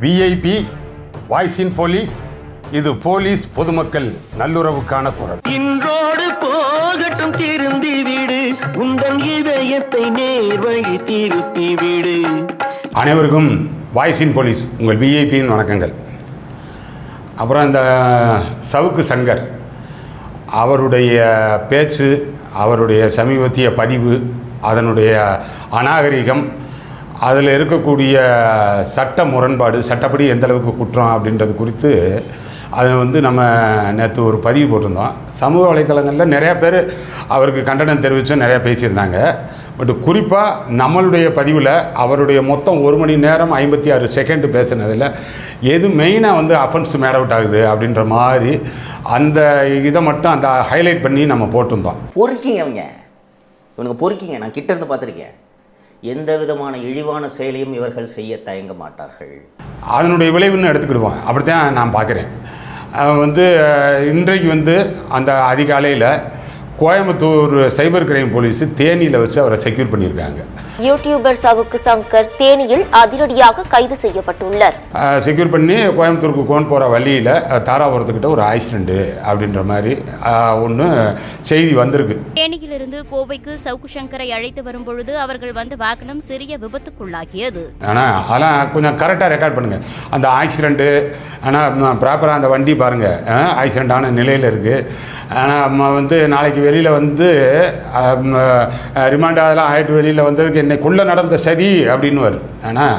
VIP voice in police இது police பொதுமக்கள் நல்லுறவுக்கான குரல். இன்றோடு போகட்டும் திருந்தி விடு. உந்தன் இதயத்தை நேர்வழி திருப்பி விடு. அனைவருக்கும் வாய்ஸ் இன் போலீஸ் உங்கள் விஐபியின் வணக்கங்கள். அப்புறம் இந்த சவுக்கு சங்கர் அவருடைய பேச்சு அவருடைய சமீபத்திய பதிவு அதனுடைய அநாகரிகம் அதில் இருக்கக்கூடிய சட்ட முரண்பாடு சட்டப்படி எந்தளவுக்கு குற்றம் அப்படின்றது குறித்து அதை வந்து நம்ம நேற்று ஒரு பதிவு போட்டிருந்தோம். சமூக வலைத்தளங்களில் நிறையா பேர் அவருக்கு கண்டனம் தெரிவித்தும் நிறையா பேசியிருந்தாங்க. பட் குறிப்பாக நம்மளுடைய பதிவில் அவருடைய மொத்தம் ஒரு மணி நேரம் ஐம்பத்தி ஆறு செகண்டு பேசுனதில் எது மெயினாக வந்து அஃபென்ஸ் மேட் அவுட் ஆகுது அப்படின்ற மாதிரி அந்த இதை மட்டும் அந்த ஹைலைட் பண்ணி நம்ம போட்டிருந்தோம். பொறுக்கிங்க அவங்க இவனுக்கு பொறுக்கிங்க. நான் கிட்ட இருந்து பார்த்துருக்கேன். எந்த விதமான இழிவான செயலையும் இவர்கள் செய்ய தயங்க மாட்டார்கள். அதனுடைய விளைவுன்னு எடுத்துக்கிடுவோம் அப்படித்தான் நான் பார்க்குறேன். வந்து இன்றைக்கு வந்து அந்த அதிகாலையில் கோயம்புத்தூர் சைபர் கிரைம் போலீஸு தேனியில் வச்சு அவரை செக்யூர் பண்ணியிருக்காங்க. யூடியூபர் சவுக்கு சங்கர் தேனியில் அதிரடியாக கைது செய்யப்பட்டுள்ளார். செக்யூர் பண்ணி கோயம்புத்தூருக்கு கோன் போகிற வழியில் தாராபுரத்துக்கிட்ட ஒரு ஆக்சிடெண்ட்டு அப்படின்ற மாதிரி ஒன்று செய்தி வந்திருக்கு. தேனியிலிருந்து கோவைக்கு சவுக்கு சங்கரை அழைத்து வரும்பொழுது அவர்கள் வந்த வாகனம் சிறிய விபத்துக்குள்ளாகியது. ஆனால் அதெல்லாம் கொஞ்சம் கரெக்டாக ரெக்கார்ட் பண்ணுங்கள் அந்த ஆக்சிடெண்ட்டு ஆனால் ப்ராப்பராக அந்த வண்டி பாருங்கள் ஆக்சிடெண்ட் ஆன நிலையில் இருக்குது ஆனால் வந்து நாளைக்கு வெளியில் வந்து ரிமாண்ட் அதெல்லாம் ஆகிட்டு வெளியில் வந்ததுக்கு என்னைக்குள்ளே நடந்த சதி அப்படின்னு வரும் ஆனால்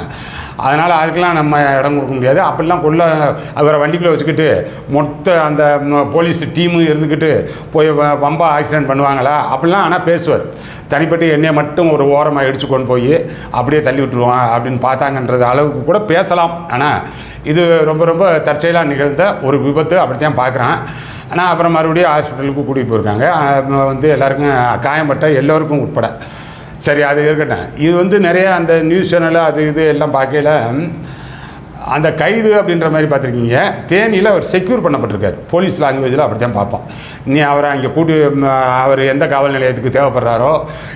அதனால் அதுக்கெல்லாம் நம்ம இடம் கொடுக்க முடியாது. அப்படிலாம் கொள்ள அவரை வண்டிக்குள்ளே வச்சுக்கிட்டு மொத்த அந்த போலீஸ் டீமும் இருந்துக்கிட்டு போய் வ- வம்பா ஆக்சிடென்ட் பண்ணுவாங்களா? அப்படிலாம் ஆனால் பேசுவார். தனிப்பட்டு என்னையை மட்டும் ஒரு ஓரமாக இடிச்சு கொண்டு போய் அப்படியே தள்ளி விட்டுருவான் அப்படின்னு பார்த்தாங்கன்றது அளவுக்கு கூட பேசலாம். ஆனால் இது ரொம்ப ரொம்ப தற்செயலாக நிகழ்ந்த ஒரு விபத்து அப்படித்தான் பார்க்குறான். ஆனால் அப்புறம் மறுபடியும் ஹாஸ்பிட்டலுக்கு கூட்டிகிட்டு போயிருக்காங்க. வந்து எல்லாருக்கும் காயம்பட்ட எல்லோருக்கும் உட்பட. சரி அது இருக்கட்டும். இது வந்து நிறையா அந்த நியூஸ் சேனலு அது இது எல்லாம் பார்க்கையில அந்த கைது அப்படின்ற மாதிரி பார்த்துருக்கீங்க. தேனியில் அவர் செக்யூர் பண்ணப்பட்டிருக்காரு. போலீஸ் லாங்குவேஜில் அப்படி தான் பார்ப்போம் நீ அவரை அங்கே கூட்டி அவர் எந்த காவல் நிலையத்துக்கு தேவைப்படுறாரோ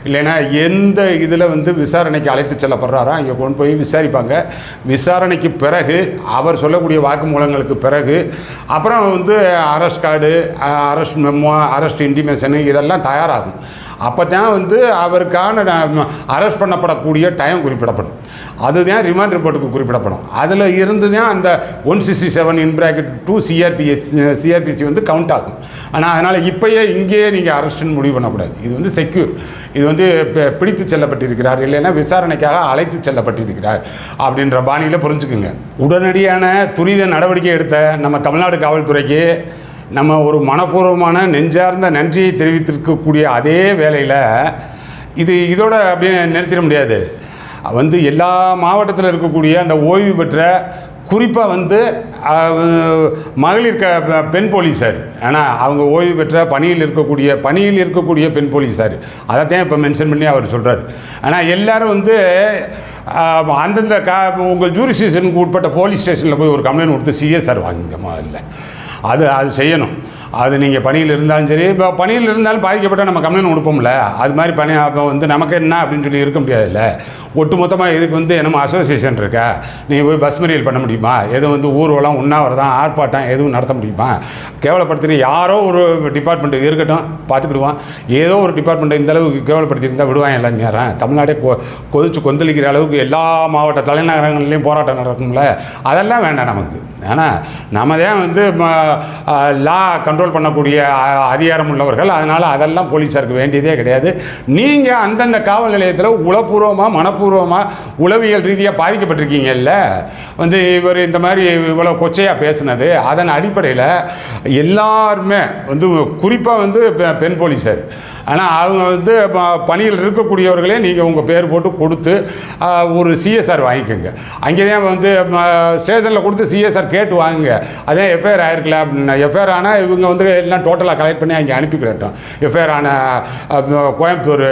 இல்லைன்னா எந்த இதில் வந்து விசாரணைக்கு அழைத்து செல்லப்படுறாரோ அங்கே கொண்டு போய் விசாரிப்பாங்க. விசாரணைக்கு பிறகு அவர் சொல்லக்கூடிய வாக்குமூலங்களுக்கு பிறகு அப்புறம் வந்து arrest card arrest memo arrest intimation இதெல்லாம் தயாராகும். அப்போ தான் வந்து அவருக்கான அரெஸ்ட் பண்ணப்படக்கூடிய டைம் குறிப்பிடப்படும். அதுதான் ரிமாண்ட் ரிப்போர்ட்டுக்கு குறிப்பிடப்படும். அதில் இருந்து தான் அந்த one sixty seven in bracket two CRPS CRPC வந்து கவுண்ட் ஆகும். ஆனால் அதனால் இப்போயே இங்கேயே நீங்கள் அரெஸ்ட்னு முடிவு பண்ணக்கூடாது. இது வந்து செக்யூர் இது வந்து பிடித்து செல்லப்பட்டிருக்கிறார் இல்லைன்னா விசாரணைக்காக அழைத்து செல்லப்பட்டிருக்கிறார் அப்படின்ற பாணியில் புரிஞ்சுக்குங்க. உடனடியான துரித நடவடிக்கை எடுத்த நம்ம தமிழ்நாடு காவல்துறைக்கு நம்ம ஒரு மனப்பூர்வமான நெஞ்சார்ந்த நன்றியை தெரிவித்திருக்கக்கூடிய அதே வேளையில் இது இதோட அப்படியே நிறுத்திட முடியாது. வந்து எல்லா மாவட்டத்தில் இருக்கக்கூடிய அந்த ஓய்வு பெற்ற குறிப்பாக வந்து மகளிர் க பெண் போலீஸார் ஏன்னா அவங்க ஓய்வு பெற்ற பணியில் இருக்கக்கூடிய பணியில் இருக்கக்கூடிய பெண் போலீஸார் அதைத்தான் இப்போ மென்ஷன் பண்ணி அவர் சொல்கிறார் ஆனால் எல்லோரும் வந்து அந்தந்த கா உங்கள் ஜூரிஸ்டிஷனுக்கு உட்பட்ட போலீஸ் ஸ்டேஷனில் போய் ஒரு கம்ப்ளைண்ட் கொடுத்து சிஎஸ்ஆர் வாங்கிக்கமா இல்லை. அது அது செய்யணும். அது நீங்கள் பணியில் இருந்தாலும் சரி இப்போ பணியில் இருந்தாலும் பாதிக்கப்பட்ட நம்ம கம்ப்ளைண்ட் கொடுப்போம்ல. அது மாதிரி பணி அப்போ வந்து நமக்கு என்ன அப்படின்னு சொல்லி இருக்க முடியாதுல்ல. ஒட்டு மொத்தமாக இதுக்கு வந்து என்னமோ அசோசியேஷன் இருக்கா? நீங்கள் போய் பஸ் மறியல் பண்ண முடியுமா? எதுவும் வந்து ஊர்வலம் உண்ணாவிரதம் ஆர்ப்பாட்டம் எதுவும் நடத்த முடியுமா? கேவலப்படுத்தி யாரோ ஒரு டிபார்ட்மெண்ட் இருக்கட்டும் பார்த்துக்கிடுவான். ஏதோ ஒரு டிபார்ட்மெண்ட் இந்த அளவுக்கு கேவலப்படுத்தியிருந்தா விடுவான் எல்லாம் நேரம். தமிழ்நாடே கொ கொதிச்சு கொந்தளிக்கிற அளவுக்கு எல்லா மாவட்ட தலைநகரங்கள்லேயும் போராட்டம் நடக்கும்ல. அதெல்லாம் வேண்டாம் நமக்கு. ஏன்னா நம்ம தான் வந்து லா கண்ட்ரோல் பண்ணக்கூடிய அதிகாரம் உள்ளவர்கள். அதனால் அதெல்லாம் போலீஸாருக்கு வேண்டியதே கிடையாது. நீங்கள் அந்தந்த காவல் நிலையத்தில் உளப்பூர்வமாக மனப்பூர்வமாக உளவியல் ரீதியாக பாதிக்கப்பட்டிருக்கீங்கல்ல? வந்து இவர் இந்த மாதிரி இவ்வளோ கொச்சையாக பேசுனது. அதன் அடிப்படையில் எல்லாருமே வந்து குறிப்பாக வந்து பெ- பெண் போலீஸர் ஆனால் அவங்க வந்து ப- பணியில் இருக்கக்கூடியவர்களே நீங்கள் உங்கள் பேர் போட்டு கொடுத்து ஒரு சிஎஸ்ஆர் வாங்கிக்கோங்க. அங்கே தான் வந்து ஸ்டேஷனில் கொடுத்து சிஎஸ்ஆர் கேட்டு வாங்குங்க. அதே எஃப்ஐஆர் ஆயிருக்கல அப்படின்னா எஃப்ஐஆர் ஆனால் இவங்க வந்து எல்லாம் டோட்டலாக கலெக்ட் பண்ணி அங்கே அனுப்பிக்கிடட்டும் எஃப்ஐஆர் ஆன கோயம்புத்தூர்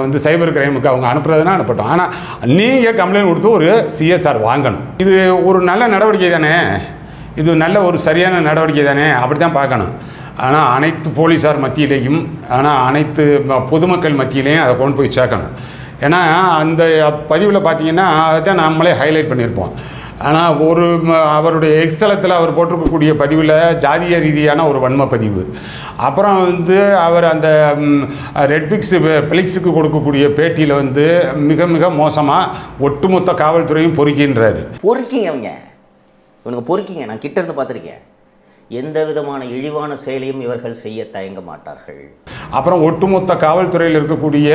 வந்து சைபர் கிரைமுக்கு அவங்க அனுப்புறதுனா அனுப்பட்டும். ஆனால் நீங்கள் கம்ப்ளைண்ட் கொடுத்து ஒரு சிஎஸ்ஆர் வாங்கணும். இது ஒரு நல்ல நடவடிக்கை தானே? இது நல்ல ஒரு சரியான நடவடிக்கை தானே? அப்படி தான் பார்க்கணும். ஆனால் அனைத்து போலீஸார் மத்தியிலேயும் ஆனால் அனைத்து ம- பொதுமக்கள் மத்தியிலையும் அதை கொண்டு போய் சேர்க்கணும். ஏன்னா அந்த பதிவில் பார்த்தீங்கன்னா அதை தான் நம்மளே ஹைலைட் பண்ணியிருப்போம். ஆனால் ஒரு அவருடைய எக்ஸ்தலத்தில் அவர் போட்டிருக்கக்கூடிய பதிவில் ஜாதிய ரீதியான ஒரு வன்ம பதிவு. அப்புறம் வந்து அவர் அந்த ரெட்பிக்ஸ் பிளிக்ஸுக்கு கொடுக்கக்கூடிய பேட்டியில் வந்து மிக மிக மோசமாக ஒட்டுமொத்த காவல்துறையும் பொறுக்கின்றார். பொறுக்கிங்க அவங்க இவனுங்க பொறுக்கிங்க நான் கிட்ட இருந்து பார்த்துருக்கேன். எந்த விதமான இழிவான செயலையும் இவர்கள் செய்ய தயங்க மாட்டார்கள். அப்புறம் ஒட்டுமொத்த காவல்துறையில் இருக்கக்கூடிய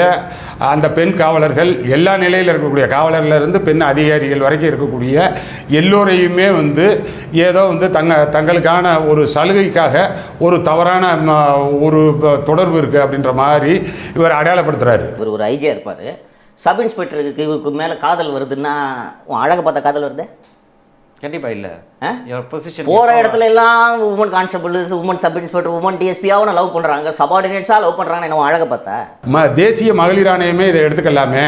அந்த பெண் காவலர்கள் எல்லா நிலையில் இருக்கக்கூடிய காவலர்ல இருந்து பெண் அதிகாரிகள் வரைக்கும் இருக்கக்கூடிய எல்லோரையுமே வந்து ஏதோ வந்து தங்க தங்களுக்கான ஒரு சலுகைக்காக ஒரு தவறான ஒரு தொடர்பு இருக்குது அப்படின்ற மாதிரி இவர் அடையாளப்படுத்துகிறாரு இவர் ஒரு ஐஜியாக இருப்பார். சப் இன்ஸ்பெக்டருக்கு இவருக்கு மேலே காதல் வருதுன்னா உன் அழகை பார்த்தா காதல் வருது? கண்டிப்பா இல்ல. position போகிற இடத்துல எல்லாம் woman constable woman sub inspector woman டிஎஸ்பியாவும் love பண்ணுறாங்க சபார்டினேட்ஸாக லவ் பண்ணுறாங்க என்ன உன் அழகை பார்த்தா? ம தேசிய மகளிர் ஆணையமே இதை எடுத்துக்கலாமே.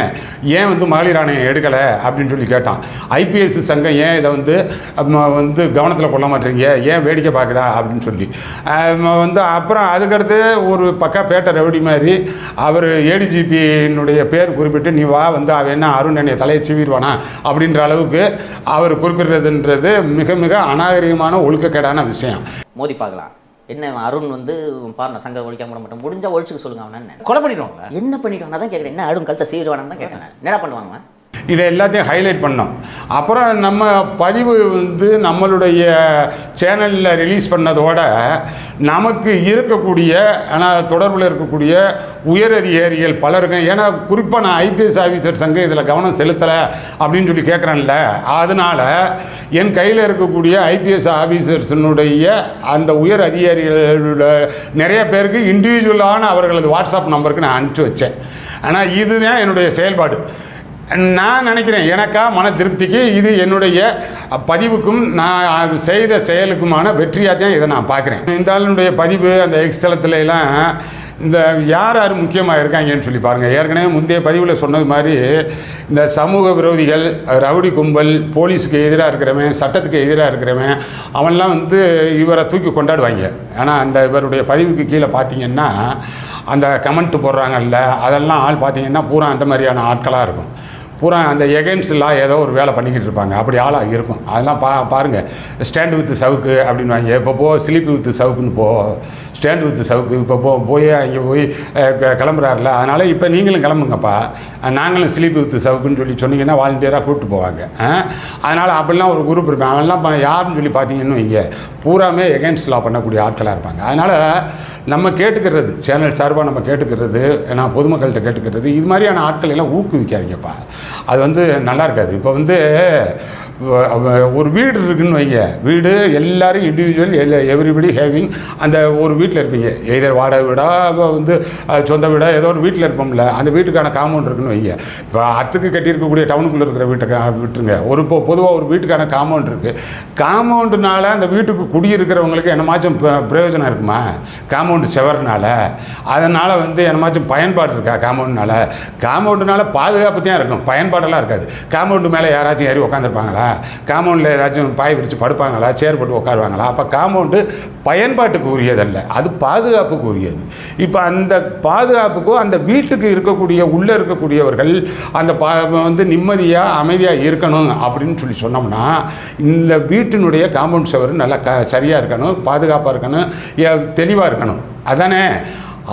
ஏன் வந்து மகளிர் ஆணையம் எடுக்கலை அப்படின்னு சொல்லி கேட்டான். ஐபிஎஸ் சங்கம் ஏன் இதை வந்து வந்து கவனத்தில் கொள்ள மாட்டீங்க ஏன் வேடிக்கை பார்க்குதா அப்படின்னு சொல்லி. வந்து அப்புறம் அதுக்கடுத்து ஒரு பக்கா பேட்டை ரவுடி மாதிரி அவர் ஏடிஜிபியினுடைய பேர் குறிப்பிட்டு நீ வா வந்து அவன் என்ன அருண் என்னை தலையை சீவிடுவானா? அப்படின்ற அளவுக்கு அவர் குறிப்பிடுறதுன்றது மிக மிக அநாகரிகமான ஒழுக்கக்கேடான விஷயம். மோதி பார்க்கலாம். என்ன அருண் வந்து பாரு நான் சங்கம் ஒழிக்காம விட மாட்டேன் முடிஞ்சா ஒழிச்சுக்க சொல்லுங்க அவன். என்ன? கொலை பண்ணிடுவாங்களா? என்ன பண்ணிடுவான் நான் தான் கேட்குறேன் என்ன அருண் கழுத்தை சீவிடுவானு தான் கேட்குறேன் என்னடா பண்ணுவாங்க? இதை எல்லாத்தையும் ஹைலைட் பண்ணோம். அப்புறம் நம்ம பதிவு வந்து நம்மளுடைய சேனலில் ரிலீஸ் பண்ணதோட நமக்கு இருக்கக்கூடிய ஆனால் தொடர்பில் இருக்கக்கூடிய உயர் அதிகாரிகள் பலருக்கும் ஏன்னா குறிப்பாக நான் ஐபிஎஸ் ஆஃபீஸர் சங்கம் இதில் கவனம் செலுத்தலை அப்படின்னு சொல்லி கேட்குறேன்ல அதனால் என் கையில் இருக்கக்கூடிய ஐபிஎஸ் ஆஃபீஸர்ஸினுடைய அந்த உயர் அதிகாரிகளோட நிறைய பேருக்கு இண்டிவிஜுவலான அவர்களது வாட்ஸ்அப் நம்பருக்கு நான் அனுப்பிச்சி வச்சேன். ஆனால் இதுதான் என்னுடைய செயல்பாடு. நான் நினைக்கிறேன் எனக்கா மன திருப்திக்கு இது என்னுடைய பதிவுக்கும் நான் செய்த செயலுக்குமான வெற்றியாக தான் இதை நான் பார்க்குறேன். இந்த ஆளுடைய பதிவு அந்த எக்ஸ்தலத்துல எல்லாம் இந்த யார் யார் முக்கியமாக இருக்காங்கன்னு சொல்லி பாருங்கள் ஏற்கனவே முந்தைய பதிவில் சொன்னது மாதிரி இந்த சமூக விரோதிகள் ரவுடி கும்பல் போலீஸுக்கு எதிராக இருக்கிறவன் சட்டத்துக்கு எதிராக இருக்கிறவன் அவன்லாம் வந்து இவரை தூக்கி கொண்டாடுவாங்க. ஏன்னா அந்த இவருடைய பதிவுக்கு கீழே பார்த்தீங்கன்னா அந்த கமெண்ட் போடுறாங்கல்ல அதெல்லாம் ஆள் பார்த்தீங்கன்னா பூரா அந்த மாதிரியான ஆட்களாக இருக்கும். பூரா அந்த எகென்ஸ்ட்லாம் ஏதோ ஒரு வேலை பண்ணிக்கிட்டு இருப்பாங்க. அப்படி ஆளாக இருக்கும். அதெல்லாம் பா பாருங்கள் ஸ்டாண்ட் வித் சவுக்கு அப்படின்னு வாங்க இப்போ போ ஸ்லீப் வித் சவுக்குன்னு போ. ஸ்டாண்ட் வித் சவுக்கு இப்போ போ போய் அங்கே போய் கிளம்புறாருல. அதனால் இப்போ நீங்களும் கிளம்புங்கப்பா. நாங்களும் ஸ்லீப் வித் சவுக்குன்னு சொல்லி சொன்னீங்கன்னா வாலண்டியராக கூப்பிட்டு போவாங்க. அதனால் அப்படிலாம் ஒரு குரூப் இருப்பேன் அவன்லாம் யாருன்னு சொல்லி பார்த்தீங்கன்னு வைங்க பூராமே எகென்ஸ்ட் லா பண்ணக்கூடிய ஆட்களாக இருப்பாங்க. அதனால் நம்ம கேட்டுக்கிறது சேனல் சார்பாக நம்ம கேட்டுக்கிறது நான் பொதுமக்கள்கிட்ட கேட்டுக்கிறது இது மாதிரியான ஆட்கள் எல்லாம் ஊக்குவிக்காதீங்கப்பா. அது வந்து நல்லா இருக்காது. இப்போ வந்து ஒரு வீடு இருக்குன்னு வைங்க. வீடு எல்லாரும் இண்டிவிஜுவல் எல்லா எவ்ரிபடி ஹேவிங் அந்த ஒரு வீட்டில் இருப்பீங்க. எதர் வாடகை வீடா வந்து சொந்த வீடா ஏதோ ஒரு வீட்டில் இருப்போம்ல. அந்த வீட்டுக்கான காம்பவுண்ட் இருக்குன்னு வைங்க. இப்போ அத்துக்கு கட்டியிருக்கக்கூடிய டவுனுக்குள்ளே இருக்கிற வீட்டை விட்டுருங்க. ஒரு இப்போ பொதுவாக ஒரு வீட்டுக்கான காம்பவுண்ட் இருக்குது காம்பவுண்டுனால அந்த வீட்டுக்கு குடியிருக்கிறவங்களுக்கு என்னமாச்சும் பிரயோஜனம் இருக்குமா? காம்பவுண்டு செவர்னால. அதனால் வந்து என்னமாச்சும் பயன்பாடு இருக்கா காம்பவுண்டுனால காம்பவுண்டுனால பாதுகாப்பு தான் இருக்கும். பயன்பாடெல்லாம் இருக்காது. காம்பவுண்டு மேலே யாராச்சும் ஏறி உட்காந்துருப்பாங்களா காம்பவுண்டில் ஏதாச்சும் பாய் விரித்து படுப்பாங்களா சேர் போட்டு உட்காருவாங்களா அப்போ காம்பவுண்டு பயன்பாட்டுக்கு உரியதல்ல அது பாதுகாப்புக்கு உரியது இப்போ அந்த பாதுகாப்புக்கும் அந்த வீட்டுக்கு இருக்கக்கூடிய உள்ளே இருக்கக்கூடியவர்கள் அந்த பா வந்து நிம்மதியாக அமைதியாக இருக்கணும் அப்படின்னு சொல்லி சொன்னோம்னா இந்த வீட்டினுடைய காம்பவுண்ட் சவர் நல்லா க சரியாக இருக்கணும் பாதுகாப்பாக இருக்கணும் தெளிவாக இருக்கணும். அதானே?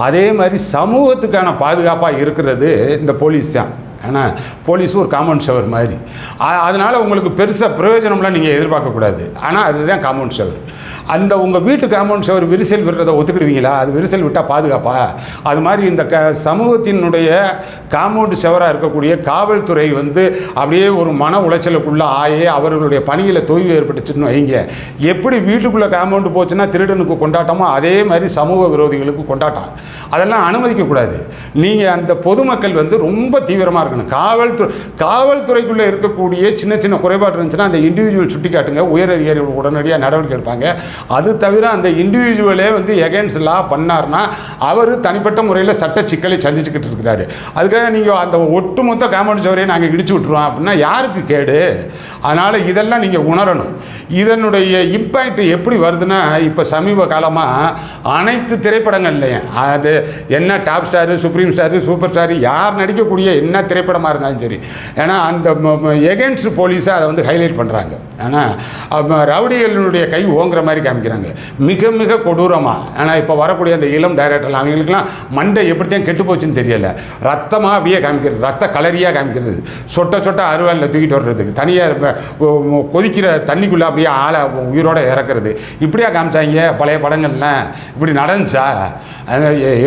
அதே மாதிரி சமூகத்துக்கான பாதுகாப்பாக இருக்கிறது இந்த போலீஸ் தான். ஏன்னா போலீஸும் ஒரு காம்பவுண்ட் ஷவர் மாதிரி. அதனால் உங்களுக்கு பெருசாக பிரயோஜனம்லாம் நீங்கள் எதிர்பார்க்கக்கூடாது ஆனால் அதுதான் காம்பவுண்ட் ஷவர் அந்த உங்கள் வீட்டு காம்பவுண்ட் ஷவர் விரிசல் விடுறதை ஒத்துக்கிடுவீங்களா? அது விரிசல் விட்டால் பாதுகாப்பா? அது மாதிரி இந்த க சமூகத்தினுடைய காம்பவுண்ட் ஷவராக இருக்கக்கூடிய காவல்துறை வந்து அப்படியே ஒரு மன உளைச்சலுக்குள்ளே ஆயே அவர்களுடைய பணியில் தொய்வு ஏற்பட்டுச்சுன்னு வைங்க. எப்படி வீட்டுக்குள்ளே காம்பவுண்டு போச்சுன்னா திருடனுக்கு கொண்டாட்டமோ அதே மாதிரி சமூக விரோதிகளுக்கு கொண்டாட்டம். அதெல்லாம் அனுமதிக்கக்கூடாது நீங்கள் அந்த பொதுமக்கள் வந்து ரொம்ப தீவிரமாக இருக்கணும் காவல்துறை காவல்துறைக்குள்ளே இருக்கக்கூடிய சின்ன சின்ன குறைபாடு இருந்துச்சுன்னா அந்த இண்டிவிஜுவல் சுட்டி காட்டுங்க. உயர் அதிகாரிகள் உடனடியாக நடவடிக்கை எடுப்பாங்க. அது தவிர அந்த இண்டிவிஜுவலே வந்து எகென்ஸ்ட் லா பண்ணார்னா அவர் தனிப்பட்ட முறையில் சட்ட சிக்கலை சந்திச்சுக்கிட்டு இருக்கிறாரு. அதுக்காக நீங்கள் அந்த ஒட்டுமொத்த காம்பவுண்ட் சவரையை நாங்கள் இடிச்சு விட்ருவோம் அப்படின்னா யாருக்கு கேடு? அதனால் இதெல்லாம் நீங்கள் உணரணும். இதனுடைய இம்பேக்ட் எப்படி வருதுன்னா இப்போ சமீப காலமாக அனைத்து திரைப்படங்கள்லையும் அது என்ன top star supreme star super star யார் நடிக்கக்கூடிய என்ன திரை திரைப்படமாக இருந்தாலும் சரி. ஏன்னா அந்த எகென்ஸ்ட் போலீஸை அதை வந்து ஹைலைட் பண்ணுறாங்க ஆனால் ரவுடிகளுடைய கை ஓங்குற மாதிரி காமிக்கிறாங்க. மிக மிக கொடூரமாக ஆனால் இப்போ வரக்கூடிய அந்த இளம் டைரக்டர் அவங்களுக்குலாம் மண்டை எப்படித்தான் கெட்டு போச்சுன்னு தெரியல. ரத்தமாக அப்படியே காமிக்கிறது. ரத்த கலரியாக காமிக்கிறது. சொட்ட சொட்ட அருவாளில் தூக்கிட்டு வர்றதுக்கு. தனியாக கொதிக்கிற தண்ணிக்குள்ளே அப்படியே ஆளை உயிரோட இறக்குறது. இப்படியா காமிச்சாங்க. பழைய படங்கள்லாம். இப்படி நடந்துச்சா?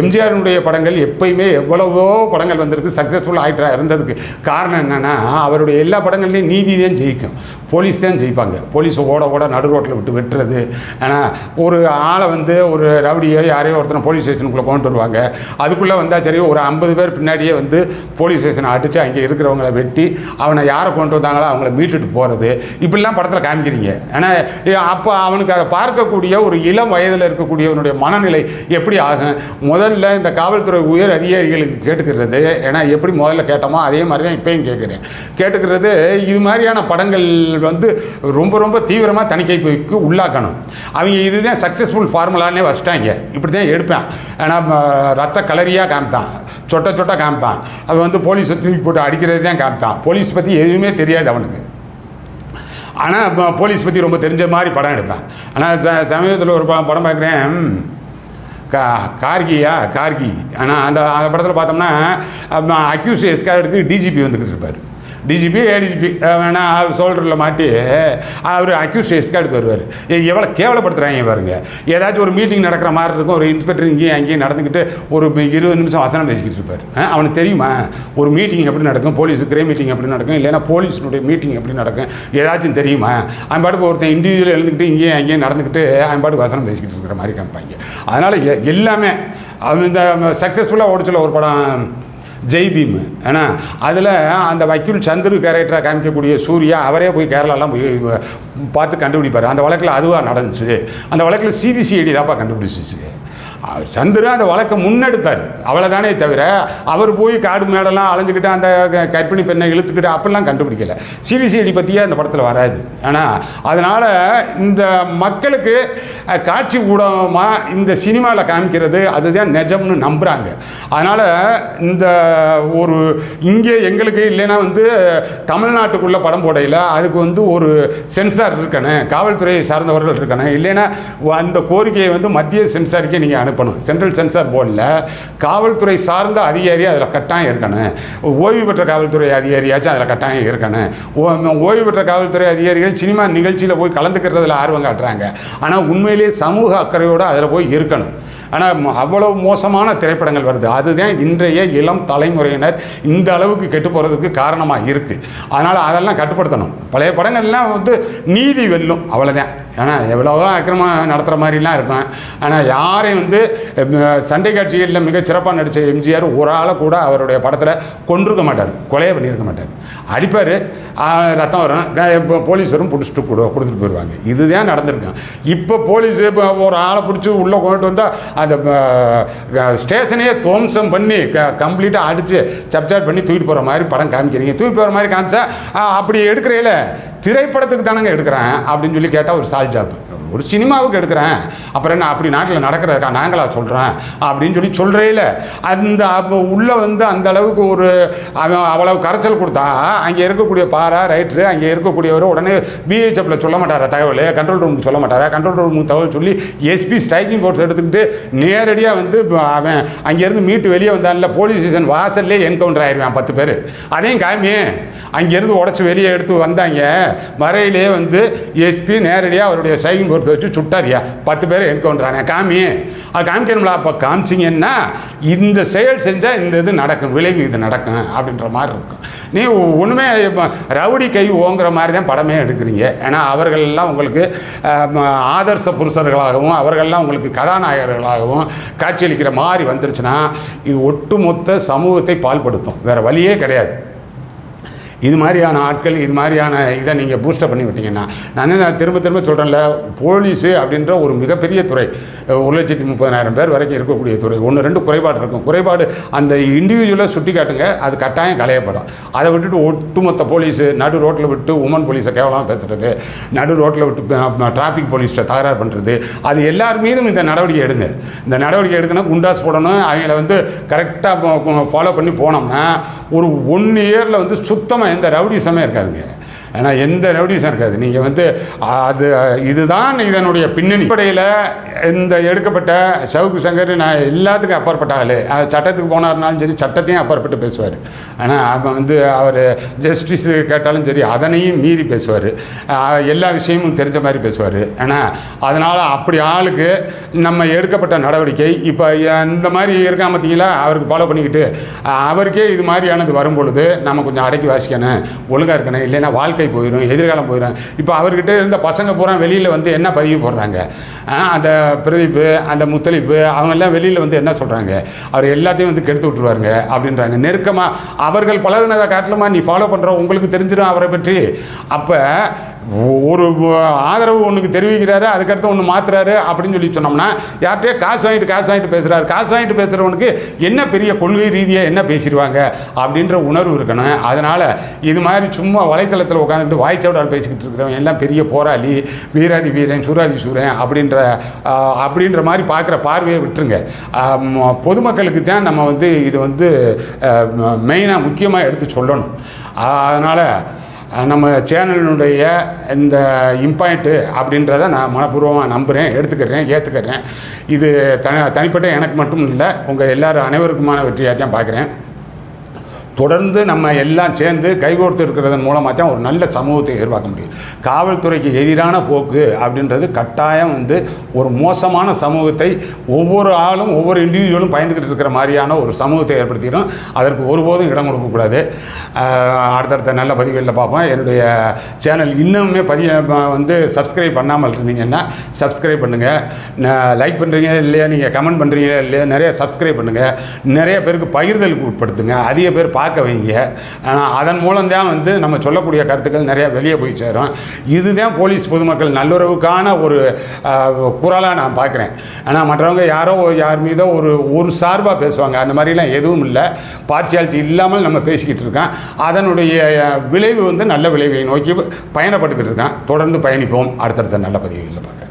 எம்ஜிஆருடைய படங்கள் எப்பயுமே எவ்வளவோ படங்கள் வந்திருக்கு. சக்ஸஸ்ஃபுல் ஆகிட்டா இருந்ததுக்கு காரணம் என்னென்னா அவருடைய எல்லா படங்கள்லையும் நீதி தான் ஜெயிக்கும். போலீஸ் தான் ஜெயிப்பாங்க. போலீஸ் ஓட ஓட நடு ரோட்டில் விட்டு வெட்டுறது. ஆனால் ஒரு ஆளை வந்து ஒரு ரவுடியோ யாரையோ ஒருத்தனை போலீஸ் ஸ்டேஷனுக்குள்ளே கொண்டு வருவாங்க. அதுக்குள்ளே வந்தால் சரி ஒரு ஐம்பது பேர் பின்னாடியே வந்து போலீஸ் ஸ்டேஷனை அடித்து அங்கே இருக்கிறவங்கள வெட்டி அவனை யாரை கொண்டு வந்தாங்களோ அவங்கள மீட்டுட்டு போகிறது இப்படிலாம் படத்தில் காமிக்கிறீங்க. ஆனால் அப்போ அவனுக்கு அதை பார்க்கக்கூடிய ஒரு இளம் வயதில் இருக்கக்கூடியவனுடைய மனநிலை எப்படி ஆகும்? முதல்ல இந்த காவல்துறை உயர் அதிகாரிகளுக்கு கேட்டுக்கிறது. ஏன்னா எப்படி முதல்ல கேட்டோம் அதே மாதிரி தான் இப்போயும் கேட்குறேன். கேட்டுக்கிறது இது மாதிரியான படங்கள் வந்து ரொம்ப ரொம்ப தீவிரமாக தணிக்கைக்கு உள்ளாக்கணும். அவங்க இதுதான் சக்ஸஸ்ஃபுல் ஃபார்முலானே வச்சிட்டாங்க. இப்படி தான் எடுப்பேன். ஏன்னா ரத்த கலரியாக காமிப்பான். சொட்ட சொட்ட காமிப்பான். அவன் வந்து போலீஸை தூக்கி போட்டு அடிக்கிறது தான் காமிப்பான். போலீஸ் பற்றி எதுவுமே தெரியாது அவனுக்கு. ஆனால் போலீஸ் பற்றி ரொம்ப தெரிஞ்ச மாதிரி படம் எடுப்பேன். ஆனால் ச சமீபத்தில் ஒரு படம் படம் பார்க்குறேன். கா கார்கியா கார்கி. ஆனால் அந்த அந்த படத்தில் பார்த்தோம்னா அக்யூஸ் எஸ்கார்டுக்கு டிஜிபி வந்துக்கிட்டு இருப்பார். டிஜிபி ஏடிஜிபி வேணா அவர் சோல்டரில் மாட்டி அவர் அக்யூஸ் எஸ்கார்டுக்கு வருவார். எவ்வளோ கேவலப்படுத்துகிறாங்க பாருங்க. ஏதாச்சும் ஒரு மீட்டிங் நடக்கிற மாதிரி இருக்கும் ஒரு இன்ஸ்பெக்டர் இங்கேயும் அங்கேயும் நடந்துக்கிட்டு ஒரு இருபது நிமிஷம் வசனம் பேசிக்கிட்டு இருப்பார். அவனுக்கு தெரியுமா? ஒரு மீட்டிங் எப்படி நடக்கும் போலீஸ் கிரே மீட்டிங் எப்படி நடக்கும் இல்லைன்னா போலீஸினுடைய மீட்டிங் எப்படி நடக்கும் ஏதாச்சும் தெரியுமா? அவன் பாட்டுக்கு ஒருத்தன் இண்டிவிஜுவல் எழுந்துக்கிட்டு இங்கேயும் அங்கேயும் நடந்துக்கிட்டு அவன் பாட்டுக்கு வசனம் பேசிக்கிட்டு இருக்கிற மாதிரி காமிப்பாங்க. அதனால் எ- எல்லாமே அவன் இந்த சக்ஸஸ்ஃபுல்லாக ஓடிச்சுல ஒரு படம் ஜெய் பீம். ஏன்னா அதில் அந்த வக்கீல் சந்துரு கேரக்டராக காமிக்கக்கூடிய சூர்யா அவரே போய் கேரளாலாம் போய் பார்த்து கண்டுபிடிப்பார். அந்த வழக்கில் அதுவாக நடந்துச்சு. அந்த வழக்கில் சிபிசிஐடி தான்ப்பா கண்டுபிடிச்சிச்சு. அவர் அந்த வழக்கை முன்னெடுத்தார். அவ்வளோதானே தவிர அவர் போய் காடு மேடெல்லாம் அலைஞ்சிக்கிட்டு அந்த க- பெண்ணை இழுத்துக்கிட்டு அப்படிலாம் கண்டுபிடிக்கல. சிபிசிஐடி பற்றியே அந்த படத்தில் வராது. ஆனால் அதனால் இந்த மக்களுக்கு காட்சி ஊடகமாக இந்த சினிமாவில் காமிக்கிறது அதுதான் நிஜம்னு நம்புகிறாங்க அதனால் இந்த ஒரு இங்கே எங்களுக்கு இல்லைன்னா வந்து தமிழ்நாட்டுக்குள்ளே படம் போடையில் அதுக்கு வந்து ஒரு சென்சார் இருக்கணும் காவல்துறையை சார்ந்தவர்கள் இருக்கணும். இல்லைன்னா அந்த கோரிக்கையை வந்து மத்திய சென்சாருக்கே நீங்கள் அனுப்பணும் சென்ட்ரல் சென்சார் போர்டில் காவல்துறை சார்ந்த அதிகாரி அதில் கட்டாயம் இருக்கணும் ஓய்வு பெற்ற காவல்துறை அதிகாரியாச்சும் அதில் கட்டாயம் இருக்கணும் ஓ- ஓய்வு பெற்ற காவல்துறை அதிகாரிகள் சினிமா நிகழ்ச்சியில் போய் கலந்துக்கிறதுல ஆர்வம் காட்டுறாங்க. ஆனால் உண்மையிலேயே சமூக அக்கறையோடு அதில் போய் இருக்கணும். ஆனால் அவ்வளோ அவ்வளவு மோசமான திரைப்படங்கள் வருது. அதுதான் இன்றைய இளம் தலைமுறையினர் இந்த அளவுக்கு கெட்டு போகிறதுக்கு காரணமாக இருக்குது அதனால் அதெல்லாம் கட்டுப்படுத்தணும். பழைய படங்கள்லாம் வந்து நீதி வெல்லும். அவ்வளோதான் ஏன்னா எவ்வளவோ அக்கிரமம் நடத்துகிற மாதிரிலாம் இருப்பேன் ஆனால் யாரையும் வந்து சண்டை காட்சிகளில் மிகச் சிறப்பாக நடித்த எம்ஜிஆர் ஒரு ஆளை கூட அவருடைய படத்தில் கொண்டிருக்க மாட்டார் கொலையை பண்ணியிருக்க மாட்டார். அடிப்பார் ரத்தம் வரும். இப்போ போலீஸ் வரும் பிடிச்சிட்டு கொடு கொடுத்துட்டு போயிடுவாங்க இதுதான் நடந்திருக்கும் இப்போ போலீஸ் இப்போ ஒரு ஆளை பிடிச்சி உள்ளே கொண்டு வந்தால் அந்த ஸ்டேஷனையே துவம்சம் பண்ணி க கம்ப்ளீட்டாக அடித்து சப்சாட் பண்ணி தூக்கிட்டு போகிற மாதிரி படம் காமிக்கிறீங்க. தூக்கி போகிற மாதிரி காமிச்சா அப்படி எடுக்கிறீங்கள திரைப்படத்துக்கு தானங்க எடுக்கிறேன் அப்படின்னு சொல்லி கேட்டால் ஒரு சால் ஜாப் ஒரு சினிமாவுக்கு எடுக்கிறேன். அப்புறம் என்ன அப்படி நாட்டில் நடக்கிறதுக்கா நாங்களா சொல்கிறேன் அப்படின்னு சொல்லி சொல்கிறேல அந்த அப்போ உள்ளே வந்து அந்த அளவுக்கு ஒரு அவன் அவ்வளவு கரைச்சல் கொடுத்தா அங்கே இருக்கக்கூடிய பாரா ரைட்ரு அங்கே இருக்கக்கூடியவர் உடனே பிஹெச்எஃப்ல சொல்ல மாட்டாரா தகவல்? கண்ட்ரோல் ரூமுக்கு சொல்ல மாட்டாரா? கண்ட்ரோல் ரூமுக்கு தகவல் சொல்லி எஸ்பி ஸ்ட்ரைக்கிங் ஃபோர்ஸ் எடுத்துக்கிட்டு நேரடியாக வந்து அவன் அங்கேருந்து மீட்டு வெளியே வந்தான்ல போலீஸ் ஸ்டேஷன் வாசல்லே என்கவுண்டர் ஆயிடுவான் பத்து பேர். அதையும் காமி அங்கேருந்து உடச்சி வெளியே எடுத்து வந்தாங்க. வரையிலே வந்து எஸ்பி நேரடியாக அவருடைய ஸ்ட்ரைக்கிங் ஃபோர்ஸ் வச்சு சுட்டாரியா? பத்து பேர் என்கவுண்டரானே காமி அது காமிக்கணும்ல. அப்போ காமிச்சிங்கன்னா இந்த செயல் செஞ்சால் இந்த இது நடக்கும் விளைவு இது நடக்கும் அப்படின்ற மாதிரி இருக்கும். நீ ஒன்றுமே இப்போ ரவுடி கை ஓங்குற மாதிரி தான் படமே எடுக்கிறீங்க. ஏன்னா அவர்கள்லாம் உங்களுக்கு ஆதர்ச புருஷர்களாகவும் அவர்கள்லாம் உங்களுக்கு கதாநாயகர்களாகவும் காட்சியளிக்கிற மாதிரி வந்துருச்சுன்னா இது ஒட்டுமொத்த சமூகத்தை பால்படுத்தும். வேறு வழியே கிடையாது. இது மாதிரியான ஆட்கள் இது மாதிரியான இதை நீங்கள் பூஸ்டப் பண்ணி விட்டீங்கன்னா நான் நான் திரும்ப திரும்ப சொல்கிறேன்ல போலீஸு அப்படின்ற ஒரு மிகப்பெரிய துறை ஒரு லட்சத்தி முப்பதாயிரம் பேர் வரைக்கும் இருக்கக்கூடிய துறை ஒன்று ரெண்டு குறைபாடு இருக்கும். குறைபாடு அந்த இண்டிவிஜுவலாக சுட்டி காட்டுங்க அது கட்டாயம் களையப்படும். அதை விட்டுட்டு ஒட்டுமொத்த போலீஸு நடு ரோட்டில் விட்டு உமன் போலீஸை கேவலமாக பேசுகிறது நடு ரோட்டில் விட்டு டிராஃபிக் போலீஸ்ட்டை தகராறு பண்ணுறது அது எல்லார் மீதும் இந்த நடவடிக்கை எடுங்க. இந்த நடவடிக்கை எடுக்கணும் குண்டாஸ் போடணும் அவங்கள வந்து கரெக்டாக ஃபாலோ பண்ணி போனோம்னா ஒரு ஒன் இயரில் வந்து சுத்தமாக எந்த ரவுடிசமே இருக்காதுங்க. ஏன்னா எந்த ரவுடிசம் இருக்காது. நீங்கள் வந்து அது இதுதான் இதனுடைய பின்னணி. அடிப்படையில் இந்த எடுக்கப்பட்ட சவுக்கு சங்கர் நான் எல்லாத்துக்கும் அப்பாற்பட்ட ஆள். சட்டத்துக்கு போனார்னாலும் சரி சட்டத்தையும் அப்பாற்பட்டு பேசுவார். ஆனால் அவன் வந்து அவர் ஜஸ்டிஸ் கேட்டாலும் சரி அதனையும் மீறி பேசுவார். எல்லா விஷயமும் தெரிஞ்ச மாதிரி பேசுவார். ஆனால் அதனால் அப்படி ஆளுக்கு நம்ம எடுக்கப்பட்ட நடவடிக்கை இப்போ இந்த மாதிரி இருக்காம பார்த்தீங்களா அவருக்கு ஃபாலோ பண்ணிக்கிட்டு அவருக்கே இது மாதிரியானது வரும் பொழுது நம்ம கொஞ்சம் அடக்கி வாசிக்கணும் ஒழுங்காக இருக்கணும் இல்லைன்னா வாழ்க்கை போயிடும் எதிர்காலம் போயிடும் இப்போ அவர்கிட்ட இருந்த பசங்க பூரா வெளியில் வந்து என்ன பதிவு போடுறாங்க? அந்த பிரதீப்பு அந்த முத்தளிப்பு அவங்கெல்லாம் வெளியில் வந்து என்ன சொல்கிறாங்க அவர் எல்லாத்தையும் வந்து கெடுத்து விட்டுருவாருங்க அப்படின்றாங்க. நெருக்கமாக அவர்கள் பழகினதை காட்டிலுமா? நீ ஃபாலோ பண்ணுற உங்களுக்கு தெரிஞ்சிடும் அவரை பற்றி. அப்போ ஒரு ஆதரவு ஒன்றுக்கு தெரிவிக்கிறாரு அதுக்கடுத்து ஒன்று மாத்துறாரு அப்படின்னு சொல்லி சொன்னோம்னா யார்கிட்டயே காசு வாங்கிட்டு காசு வாங்கிட்டு பேசுகிறாரு காசு வாங்கிட்டு பேசுகிறவனுக்கு என்ன பெரிய கொள்கை ரீதியாக என்ன பேசிடுவாங்க அப்படின்ற உணர்வு இருக்கணும். அதனால் இது மாதிரி சும்மா வலைத்தளத்தில் உட்காந்துட்டு வாய்ச்சவடால் பேசிக்கிட்டு இருக்கிறவன் எல்லாம் பெரிய போராளி வீராதி வீரன் சூராதி சூரன் அப்படின்ற அப்படின்ற மாதிரி பார்க்குற பார்வையை விட்டுருங்க. பொதுமக்களுக்கு தான் நம்ம வந்து இது வந்து மெயினாக முக்கியமாக எடுத்து சொல்லணும். அதனால் நம்ம சேனலினுடைய இந்த இம்பாயிண்ட்டு அப்படின்றத நான் மனப்பூர்வமாக நம்புகிறேன் எடுத்துக்கிறேன் ஏற்றுக்கிறேன் இது தனி தனிப்பட்ட எனக்கு மட்டும் இல்லை உங்கள் எல்லோரும் அனைவருக்குமான வெற்றியாக தான் பார்க்குறேன். தொடர்ந்து நம்ம எல்லாம் சேர்ந்து கைகோர்த்து இருக்கிறதன் மூலமாக தான் ஒரு நல்ல சமூகத்தை எதிர்பார்க்க முடியும். காவல்துறைக்கு எதிரான போக்கு அப்படின்றது கட்டாயம் வந்து ஒரு மோசமான சமூகத்தை ஒவ்வொரு ஆளும் ஒவ்வொரு இண்டிவிஜுவலும் பயந்துக்கிட்டு இருக்கிற மாதிரியான ஒரு சமூகத்தை ஏற்படுத்திடும். அதற்கு ஒருபோதும் இடம் கொடுக்கக்கூடாது. அடுத்தடுத்த நல்ல பதிவுகளில் பார்ப்போம். என்னுடைய சேனல் இன்னுமே பதிய வந்து சப்ஸ்கிரைப் பண்ணாமல் இருந்தீங்கன்னா சப்ஸ்கிரைப் பண்ணுங்கள் லைக் பண்ணுறீங்க இல்லையா? நீங்கள் கமெண்ட் பண்ணுறீங்க இல்லையா? நிறைய சப்ஸ்கிரைப் பண்ணுங்கள் நிறைய பேருக்கு பகிர்தலுக்கு உட்படுத்துங்க. அதிக பேர் பார்க்க வைங்க. ஆனால் அதன் மூலம் தான் வந்து நம்ம சொல்லக்கூடிய கருத்துக்கள் நிறையா வெளியே போய் சேரும். இதுதான் போலீஸ் பொதுமக்கள் நல்லுறவுக்கான ஒரு குரலாக நான் பார்க்குறேன். ஆனால் மற்றவங்க யாரோ யார் மீதோ ஒரு ஒரு சார்பாக பேசுவாங்க. அந்த மாதிரிலாம் எதுவும் இல்லை. பார்சியாலிட்டி இல்லாமல் நம்ம பேசிக்கிட்டு இருக்கோம். அதனுடைய விளைவு வந்து நல்ல விளைவை நோக்கி பயணப்பட்டுக்கிட்டு இருக்கேன் தொடர்ந்து பயணிப்போம். அடுத்தடுத்த நல்ல பதிவுகளில் பார்க்குறேன்